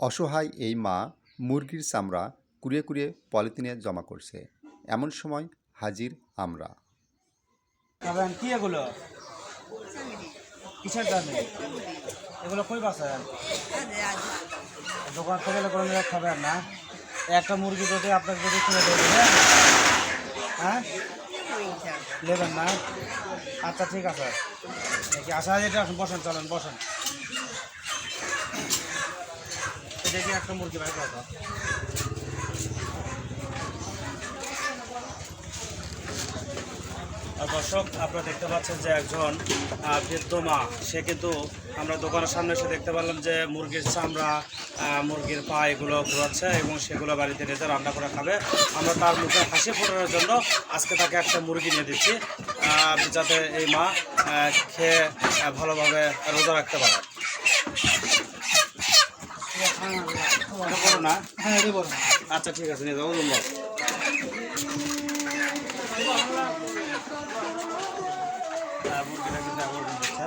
অসহায় এই মা মুরগির চামড়া কুড়িয়ে কুড়িয়ে পলিথিনে জমা করছে। এমন সময় হাজির আমরা। কি এগুলো? কিসের দামে? এগুলো দোকান থেকে খাবেন না? একটা মুরগি যদি আপনাকে যদি কিনে দেবে হ্যাঁ? নেবেন না? আচ্ছা ঠিক আছে। দেখি আসা এটা আসুন, বসেন, চলেন, বসেন। কি একটা মুরগি ভাই? আর দর্শক, আপনারা দেখতে পাচ্ছেন যে একজন বৃদ্ধ মা, সে কিন্তু আমরা দোকানের সামনে এসে দেখতে পারলাম যে মুরগির চামড়া মুরগির পা এগুলো ঘুরাচ্ছে এবং সেগুলো বাড়িতে রেখে রান্না করে খাবে। আমরা তার মুখে হাসি ফোটানোর জন্য আজকে তাকে একটা মুরগি নিয়ে দিচ্ছি যাতে এই মা খেয়ে ভালোভাবে রোজা রাখতে পারে। এটা বড় না? আচ্ছা ঠিক আছে, নিয়ে কিন্তু এখন দিচ্ছে।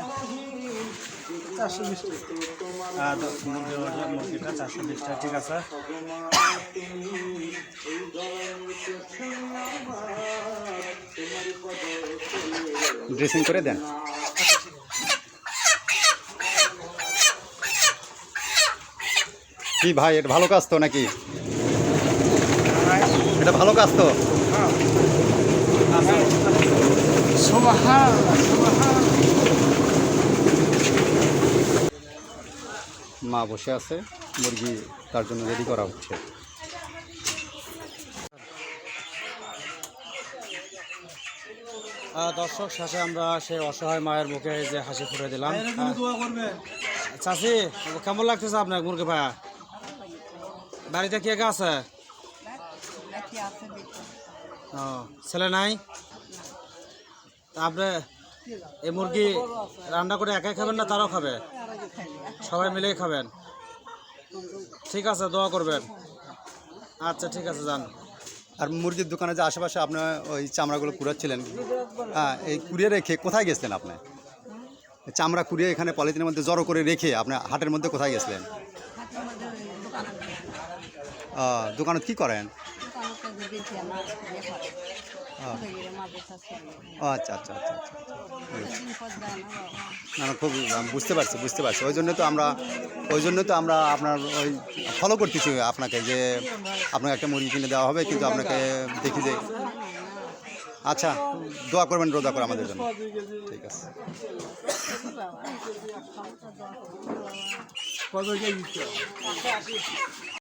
চারশো বিশ টাকা। মুরগিটা, চারশো বিশ ঠিক আছে? ড্রেসিং করে দেন। কি ভাই এটা ভালো কাজ তো নাকি? এটা ভালো কাজ তো? মা বসে আছে মুরগি তার জন্য রেডি করা হচ্ছে। দর্শক শেষে আমরা সেই অসহায় মায়ের মুখে যে হাসি ফুটে দিলাম। আহ, চাচি কেমন লাগতেছে আপনার মুরগি ভাইয়া? বাড়িতে কে কে আছে? ও, ছেলে নাই? আপনি এই মুরগি রান্না করে একাই খাবেন না তারাও খাবে? সবাই মিলেই খাবেন? ঠিক আছে, দোয়া করবেন। আচ্ছা ঠিক আছে, যান। আর মুরগির দোকানে যে আশেপাশে আপনার ওই চামড়াগুলো কুড়াচ্ছিলেন হ্যাঁ এই কুড়িয়ে রেখে কোথায় গেছিলেন আপনি? চামড়া কুড়িয়ে এখানে পলিথিনের মধ্যে জড়ো করে রেখে আপনার হাটের মধ্যে কোথায় গেছিলেন? দোকানত কি করেন? ও আচ্ছা আচ্ছা আচ্ছা আচ্ছা না না, খুব বুঝতে পারছি বুঝতে পারছি। ওই জন্য তো আমরা ওই জন্য তো আমরা আপনার ওই ফলো করতেছি আপনাকে যে আপনাকে একটা মুরগি কিনে দেওয়া হবে কিন্তু আপনাকে দেখি যে আচ্ছা দোয়া করবেন রোজা করে আমাদের জন্য। ঠিক আছে।